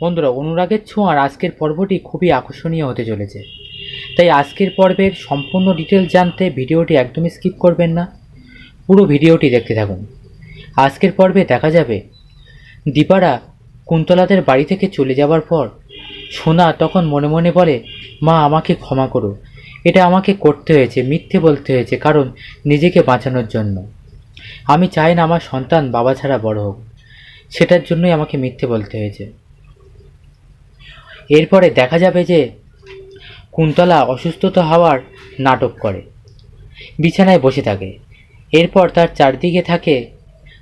বন্ধুরা, অনুরাগের ছোঁয়ার আজকের পর্বটি খুবই আকর্ষণীয় হতে চলেছে। তাই আজকের পর্বের সম্পূর্ণ ডিটেল জানতে ভিডিওটি একদমই স্কিপ করবেন না। পুরো ভিডিওটি দেখতে থাকুন। আজকের পর্বে দেখা যাবে, দীপারা কুন্তলাদের বাড়ি থেকে চলে যাওয়ার পর সোনা তখন মনে মনে বলে, মা, আমাকে ক্ষমা করো। এটা আমাকে করতে হয়েছে, মিথ্যে বলতে হয়েছে, কারণ নিজেকে বাঁচানোর জন্য। আমি চাই না আমার সন্তান বাবা ছাড়া বড় হোক। সেটার জন্যই আমাকে মিথ্যে বলতে হয়েছে। এরপরে দেখা যাবে যে কুন্তলা অসুস্থতা হওয়ার নাটক করে। বিছানায় বসে থাকে। এরপর তার চারদিকে থাকে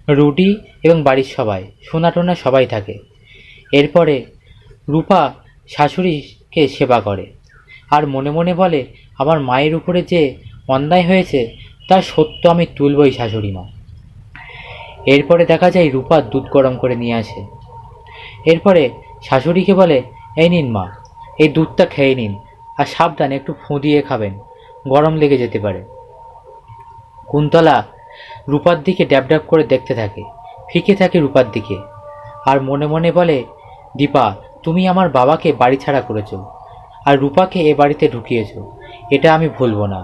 রুটি এবং বাড়ির সবাই, সোনাটোনা সবাই থাকে। এরপরে রূপা শাশুড়িকে সেবা করে আর মনে মনে বলে, আমার মায়ের উপরে যে অন্যায় হয়েছে তার সত্য আমি তুলবই শাশুড়ি মা। এরপরে দেখা যায় রূপা দুধ গরম করে নিয়ে আসে। এরপরে শাশুড়িকে বলে এই নিন মা, এই দুধটা খেয়ে নিন আর সাবধানে একটু ফুঁ দিয়ে খাবেন, গরম লেগে যেতে পারে। কুন্তলা রূপার দিকে ড্যাব ড্যাব করে দেখতে থাকে, ফিকে থাকে রূপার দিকে আর মনে মনে বলে, দীপা, তুমি আমার বাবাকে বাড়ি ছাড়া করেছ আর রূপাকে এ বাড়িতে ঢুকিয়েছ, এটা আমি ভুলবো না।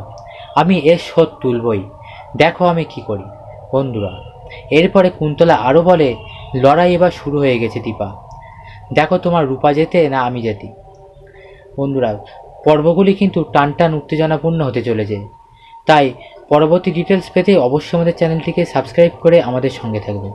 আমি এর শোধ তুলবই। দেখো আমি কি করি। বন্ধুরা, এরপরে কুন্তলা আরও বলে, লড়াই এবার শুরু হয়ে গেছে দীপা দেখো তোমার রূপা যেতে না আমি যেতে। বন্ধুরা, পর্বগুলি কিন্তু টান টান উত্তেজনাপূর্ণ হতে চলেছে। তাই পরবর্তী ডিটেলস পেতে অবশ্যই আমাদের চ্যানেলটিকে সাবস্ক্রাইব করে আমাদের সঙ্গে থাকবেন